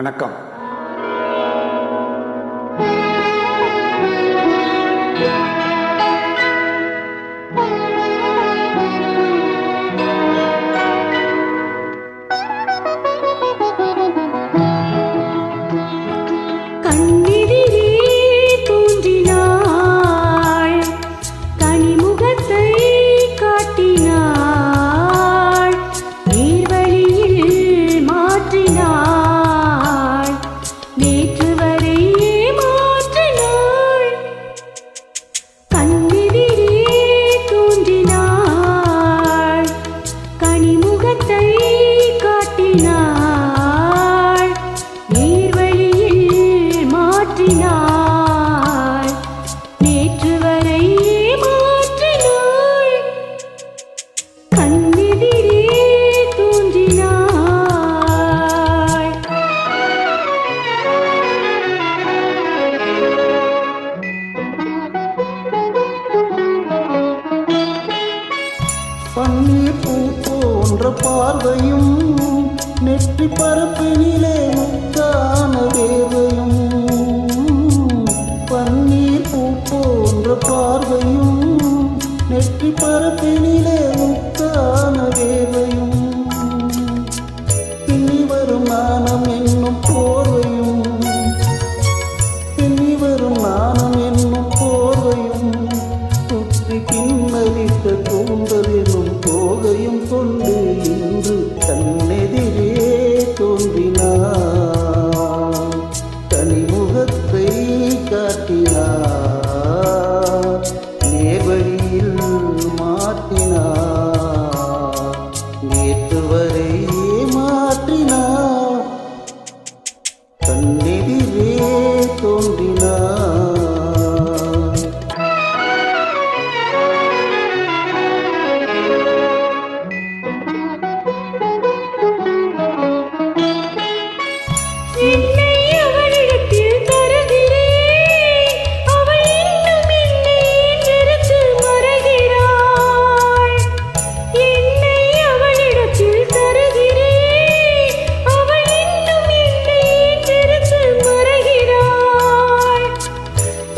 வணக்கம். மாற்றினாள் நீர்வழியில் மாற்றினாள் நேற்று வரை மாற்றினாள் கண்ணெதிரே தோன்றினாள் போன்ற பார்வையும் நெற்றி பரப்பினிலே முத்தான வேவையும் பன்னீர் பூ போன்ற பார்வையும் நெற்றி பரப்பினிலே முத்தான வேவை ఎవరే మాటినా కన్నెదిరే తోండినా చిన్న